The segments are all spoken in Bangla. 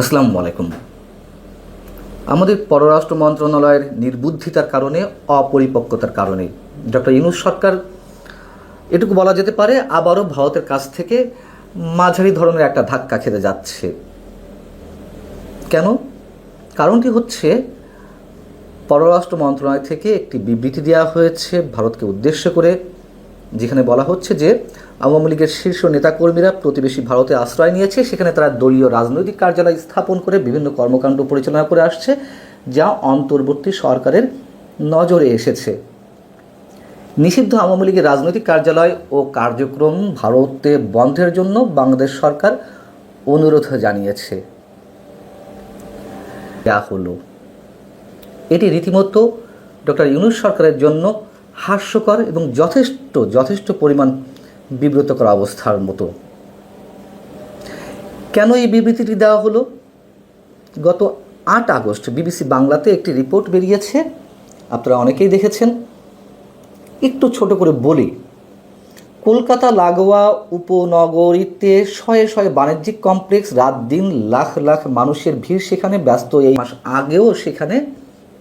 আসসালামু আলাইকুম। আমাদের পররাষ্ট্র মন্ত্রণালয়ের নির্বুদ্ধিতার কারণে, অপরিপক্কতার কারণে, ডক্টর ইউনুস সরকার এটুকু বলা যেতে পারে, আবারও ভারতের কাছ থেকে মাঝারি ধরনের একটা ধাক্কা খেতে যাচ্ছে। কেন? কারণটি হচ্ছে, পররাষ্ট্র মন্ত্রণালয় থেকে একটি বিবৃতি দেওয়া হয়েছে ভারতকে উদ্দেশ্য করে, যেখানে বলা হচ্ছে যে আওয়ামী লীগের শীর্ষ নেতাকর্মীরা প্রতিবেশী ভারতে আশ্রয় নিয়েছে। সেখানে তারা দলীয় রাজনৈতিক কার্যালয় স্থাপন করে বিভিন্ন কর্মকাণ্ড পরিচালনা করে আসছে, যা অন্তর্বর্তী সরকারের নজরে এসেছে। নিষিদ্ধ আওয়ামী লীগের রাজনৈতিক কার্যালয় ও কার্যক্রম ভারতে বন্ধের জন্য বাংলাদেশ সরকার অনুরোধ জানিয়েছে। যা হলো। এটি রীতিমতো ডক্টর ইউনুস সরকারের জন্য হাস্যকর এবং যথেষ্ট যথেষ্ট পরিমাণ বিব্রতকর অবস্থার মতো। কেন এই বিবৃতিটি দেওয়া হলো? গত আট আগস্ট বিবিসি বাংলাতে একটি রিপোর্ট বেরিয়েছে, আপনারা অনেকেই দেখেছেন। একটু ছোট করে বলি, কলকাতা লাগোয়া উপনগরীতে শয়ে শয়ে বাণিজ্যিক কমপ্লেক্স রাত দিন লাখ লাখ মানুষের ভিড় সেখানে ব্যস্ত, এই মাস আগেও সেখানে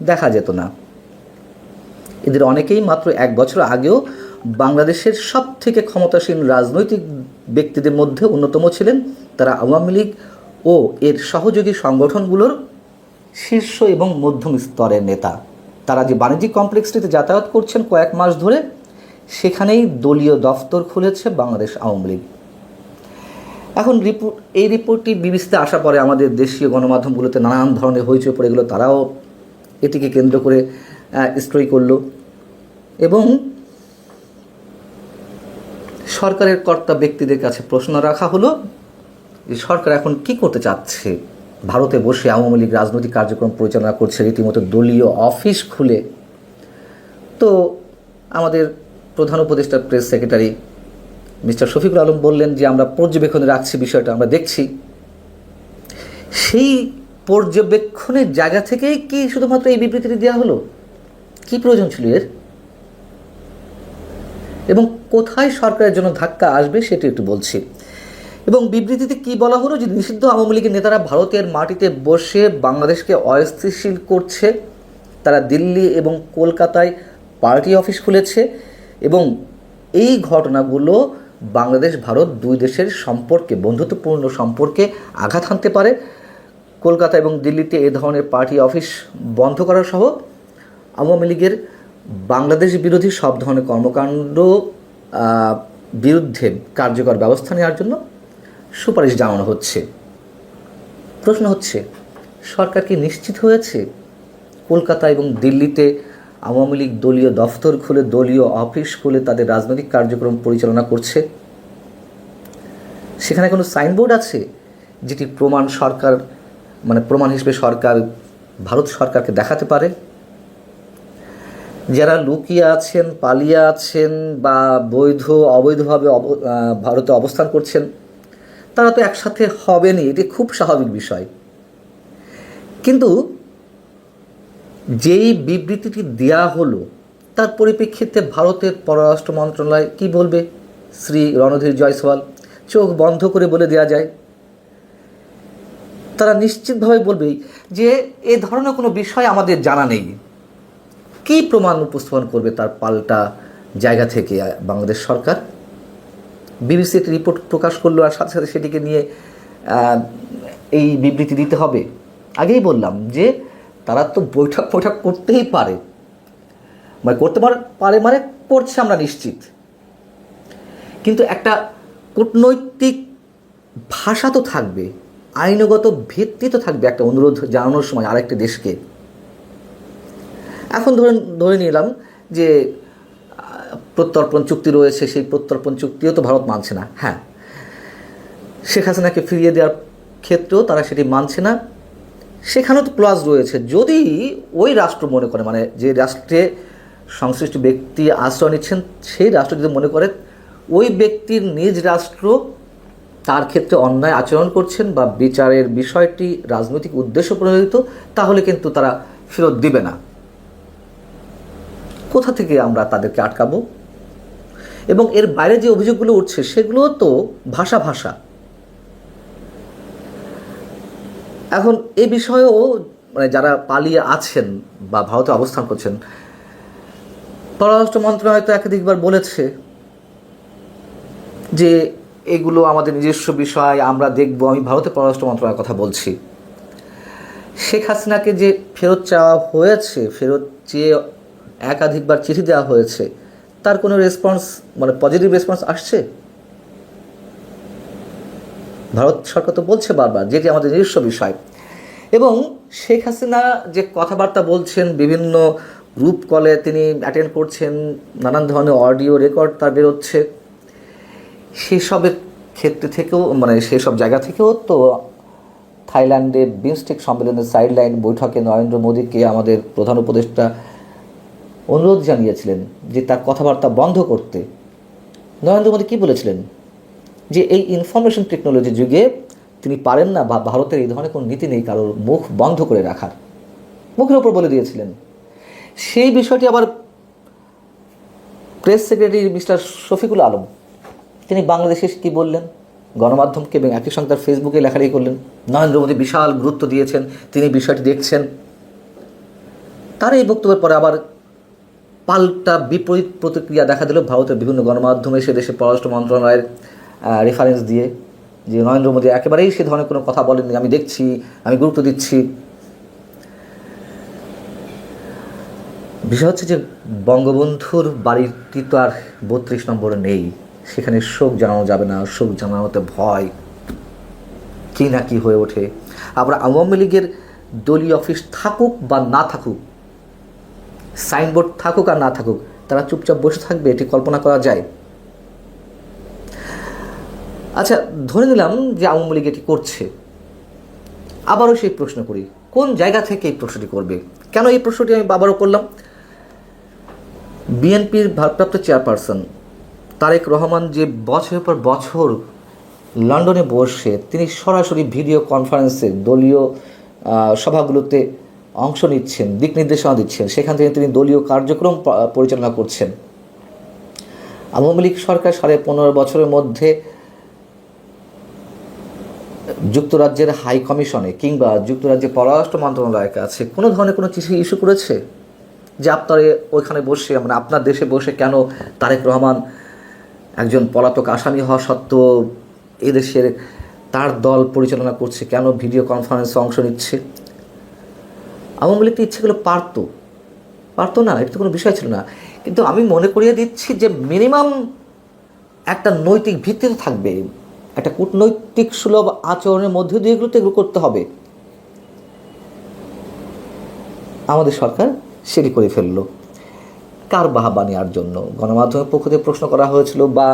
দেখা যেত না। এদের অনেকেই মাত্র এক বছর আগেও বাংলাদেশের সব থেকে ক্ষমতাসীন রাজনৈতিক ব্যক্তিদের মধ্যে অন্যতম ছিলেন তারা আওয়ামী লীগ ও এর সহযোগী সংগঠনগুলোর শীর্ষ এবং মধ্যম স্তরের নেতা। তারা যে বাণিজ্যিক কমপ্লেক্সটিতে যাতায়াত করছেন কয়েক মাস ধরে, সেখানেই দলীয় দফতর খুলেছে বাংলাদেশ আওয়ামী লীগ। এখন রিপোর্ট এই রিপোর্টটি বিবিসিতে আসার পরে আমাদের দেশীয় গণমাধ্যমগুলোতে নানান ধরনের হইচই পড়ে গেলো তারাও এটিকে কেন্দ্র করে স্টোরি করল। এবং সরকারের কর্তা ব্যক্তিদের কাছে প্রশ্ন রাখা হলো যে সরকার এখন কি করতে চাচ্ছে? ভারতে বসে আওয়ামী লীগ রাজনৈতিক কার্যক্রম পরিচালনা করছে, রীতিমতো দলীয় অফিস খুলে। তো আমাদের প্রধান উপদেষ্টা press secretary mister Shafiqul Alam বললেন যে, আমরা পর্যবেক্ষণে রাখছি বিষয়টা, আমরা দেখছি। সেই পর্যবেক্ষণের জায়গা থেকেই কি শুধুমাত্র এই বিবৃতিটি দেওয়া হলো? কি প্রয়োজন ছিল এর? এবং কোথায় সরকারের জন্য ধাক্কা আসবে সেটি একটু বলছি। এবং বিবৃতিতে কি বলা হলো যে নিষিদ্ধ আওয়ামী লীগের নেতারা ভারতের মাটিতে বসে বাংলাদেশকে অস্থিতিশীল করছে, তারা দিল্লি এবং কলকাতায় পার্টি অফিস খুলেছে এবং এই ঘটনাগুলো বাংলাদেশ, ভারত দুই দেশের সম্পর্কে, বন্ধুত্বপূর্ণ সম্পর্কে আঘাত হানতে পারে। কলকাতা এবং দিল্লিতে এ ধরনের পার্টি অফিস বন্ধ করা সহ আওয়ামী লীগের বাংলাদেশ বিরোধী সব ধরনের কর্মকাণ্ড বিরুদ্ধে কার্যকর ব্যবস্থা নেওয়ার জন্য সুপারিশ জানানো হচ্ছে। প্রশ্ন হচ্ছে, সরকার কি নিশ্চিত হয়েছে কলকাতা এবং দিল্লিতে আওয়ামী লীগ দলীয় দফতর খুলে দলীয় অফিস খুলে তাদের রাজনৈতিক কার্যক্রম পরিচালনা করছে? সেখানে কোনো সাইনবোর্ড আছে যেটি প্রমাণ সরকার মানে প্রমাণ হিসেবে সরকার, ভারত সরকারকে দেখাতে পারে? যারা লুকিয়ে আছেন, পালিয়ে আছেন বা বৈধ, অবৈধভাবে ভারতে অবস্থান করছেন, তারা তো একসাথে হবেনি এটি খুব স্বাভাবিক বিষয়। কিন্তু যেই বিবৃতিটি দেয়া হলো, তার পরিপ্রেক্ষিতে ভারতের পররাষ্ট্র মন্ত্রণালয় কি বলবে? শ্রী রণধীর জয়সওয়াল, চোখ বন্ধ করে বলে দেওয়া যায়। তারা নিশ্চিতভাবে বলবেই যে, এ ধরনের কোনো বিষয় আমাদের জানা নেই। কী প্রমাণ উপস্থাপন করবে তার পাল্টা জায়গা থেকে বাংলাদেশ সরকার। বিবিসি একটি রিপোর্ট প্রকাশ করল আর সাথে সাথে সেটিকে নিয়ে এই বিবৃতি দিতে হবে। আগেই বললাম যে তারা তো বৈঠক বৈঠক করতেই পারে। মানে করতে পারে মানে করছে আমরা নিশ্চিত। কিন্তু একটা কূটনৈতিক ভাষা তো থাকবে, আইনগত ভিত্তি তো থাকবে একটা অনুরোধ জানানোর সময় আরেকটি দেশকে। এখন ধরেন, ধরে নিলাম যে প্রত্যর্পণ চুক্তি রয়েছে, সেই প্রত্যর্পণ চুক্তিও তো ভারত মানছে না। হ্যাঁ। শেখ হাসিনাকে ফিরিয়ে দেওয়ার ক্ষেত্রেও তারা সেটি মানছে না। সেখানেও তো ক্লাস রয়েছে। যদি ওই রাষ্ট্র মনে করে মানে যে রাষ্ট্রে সংশ্লিষ্ট ব্যক্তি আশ্রয় নিচ্ছেন, সেই রাষ্ট্র যদি মনে করে, ওই ব্যক্তির নিজ রাষ্ট্র তার ক্ষেত্রে অন্যায় আচরণ করছেন বা বিচারের বিষয়টি রাজনৈতিক উদ্দেশ্য প্রণোদিত, তাহলে কিন্তু তারা ফেরত দিবে না। কোথা থেকে আমরা তাদেরকে আটকাবো? এবং এর বাইরে যে অভিযোগগুলো উঠছে, সেগুলো তো ভাষা ভাষা। এখন এই বিষয়েও মানে যারা পালিয়ে আছেন বা ভারতে অবস্থান করছেন, পররাষ্ট্র মন্ত্রণালয় তো একাধিকবার বলেছে যে এগুলো আমাদের নিজস্ব বিষয়, আমরা দেখব, আমি ভারতের পররাষ্ট্র মন্ত্রণালয়ের কথা বলছি। শেখ হাসিনাকে যে ফেরত চাওয়া হয়েছে, ফেরত চেয়ে একাধিকবার চিঠি দেওয়া হয়েছে। তার কোনো রেসপন্স মানে পজিটিভ রেসপন্স আসছে? ভারত সরকার তো বলছে বারবার, যেটি আমাদের নিজস্ব বিষয়। এবং শেখ হাসিনা যে কথাবার্তা বলছেন, বিভিন্ন গ্রুপ কলে তিনি অ্যাটেন্ড করছেন, নানান ধরনের অডিও রেকর্ড তার বেরোচ্ছে। সেসবের ক্ষেত্রে থেকেও মানে সেসব জায়গা থেকেও তো থাইল্যান্ডে বিমস্টেক সম্মেলনের সাইডলাইন বৈঠকে নরেন্দ্র মোদীকে আমাদের প্রধান উপদেষ্টা অনুরোধ জানিয়েছিলেন যে তার কথাবার্তা বন্ধ করতে। নরেন্দ্র মোদী কী বলেছিলেন? যে এই ইনফরমেশন টেকনোলজি যুগে তিনি পারেন না বা ভারতের এই ধরনের কোনো নীতি নেই কারোর মুখ বন্ধ করে রাখার। মুখের ওপর বলে দিয়েছিলেন। সেই বিষয়টি আবার press secretary mister Shafiqul Alam, তিনি বাংলাদেশে কী বললেন? গণমাধ্যমকে এবং একই সঙ্গে তার ফেসবুকে লেখালেখি করলেন। নরেন্দ্র মোদী বিশাল গুরুত্ব দিয়েছেন, তিনি বিষয়টি দেখছেন। তার এই বক্তব্যের পরে আবার পাল্টা বিপরীত প্রতিক্রিয়া দেখা দিল ভারতের বিভিন্ন গণমাধ্যমে। সে দেশের পররাষ্ট্র মন্ত্রণালয়ের রেফারেন্স দিয়ে যে নরেন্দ্র মোদী একেবারেই সে ধরনের কোনো কথা বলেননি। আমি দেখছি, আমি গুরুত্ব দিচ্ছি। বিষয় হচ্ছে যে বঙ্গবন্ধুর বাড়িটি তো আর বত্রিশ নম্বরে নেই। সেখানে শোক জানানো যাবে না, শোক জানানোতে ভয়। কী না কী হয়ে ওঠে। আবার আওয়ামী লীগের দলীয় অফিস থাকুক বা না থাকুক সাইনবোর্ড থাকুক আর না থাকুক, তারা চুপচাপ বসে থাকবে, এটি কল্পনা করা যায়। আচ্ছা ধরে নিলাম যে আওয়ামী লীগ এটি করছে। আবারও সেই প্রশ্ন করি, কোন জায়গা থেকে এই প্রশ্নটি করবে? কেন এই প্রশ্নটি আমি আবারও করলাম? বিএনপির ভারপ্রাপ্ত চেয়ারপারসন তারেক রহমান যে বছরের পর বছর লন্ডনে বসে, তিনি সরাসরি ভিডিও কনফারেন্সে দলীয় সভাগুলোতে অংশ নিচ্ছেন, দিক নির্দেশনা দিচ্ছেন। সেখান থেকে তিনি দলীয় কার্যক্রম পরিচালনা করছেন। আওয়ামী লীগ সরকার সাড়ে পনেরো বছরের মধ্যে যুক্তরাজ্যের হাই কমিশনে কিংবা যুক্তরাজ্যের পররাষ্ট্র মন্ত্রণালয়ের কাছে কোনো ধরনের কোনো চিঠি ইস্যু করেছে? যে আপনার ওইখানে বসে মানে আপনার দেশে বসে কেন তারেক রহমান একজন পলাতক আসামি হওয়া সত্ত্বেও এদেশের তার দল পরিচালনা করছে? কেন ভিডিও কনফারেন্সে অংশ নিচ্ছে? আওয়ামী লীগ তো ইচ্ছে করলে পারতো। পারতো না, এটা তো কোনো বিষয় ছিল না। কিন্তু আমি মনে করিয়ে দিচ্ছি যে মিনিমাম একটা নৈতিক ভিত্তি তো থাকবে। একটা কূটনৈতিক সুলভ আচরণের মধ্যে দিয়ে এগুলো তো এগুলো করতে হবে। আমাদের সরকার সেটি করে ফেলল। কার বাহাবা নেওয়ার জন্য? গণমাধ্যমের পক্ষ থেকে প্রশ্ন করা হয়েছিল বা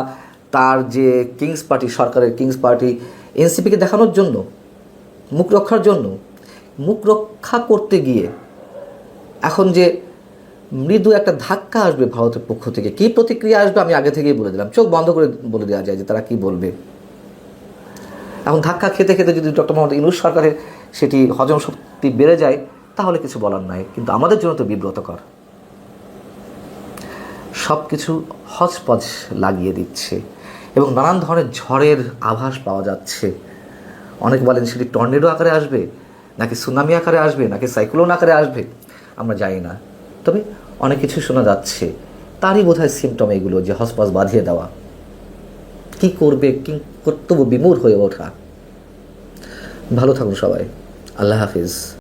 তার যে কিংস পার্টি, সরকারের কিংস পার্টি, এনসিপিকে দেখানোর জন্য, মুখ রক্ষার জন্য। মুখ রক্ষা করতে গিয়ে এখন যে মৃদু একটা ধাক্কা আসবে ভারতের পক্ষ থেকে, কী প্রতিক্রিয়া আসবে আমি আগে থেকেই বলে দিলাম। চোখ বন্ধ করে বলে দেওয়া যায় যে তারা কি বলবে। এখন ধাক্কা খেতে খেতে যদি ডক্টর মোহাম্মদ ইনুস সরকারের সেটি হজম শক্তি বেড়ে যায়, তাহলে কিছু বলার নাই। কিন্তু আমাদের জন্য তো বিব্রতকর। সব কিছু হজপজ লাগিয়ে দিচ্ছে এবং নানান ধরনের ঝড়ের আভাস পাওয়া যাচ্ছে। অনেক বলেন সেটি টর্নেডো আকারে আসবে। নাকি সুনামি আকারে আসবে, নাকি সাইক্লোন আকারে আসবে, আমরা জানি না। তবে অনেক কিছু শোনা যাচ্ছে। তারই বোধহয় সিমটম এগুলো যে হসপাস বাঁধিয়ে দেওয়া। কি করবে, কি কর্তব্য বিমূর হয়ে ওঠা। ভালো থাকুন সবাই। আল্লাহ হাফিজ।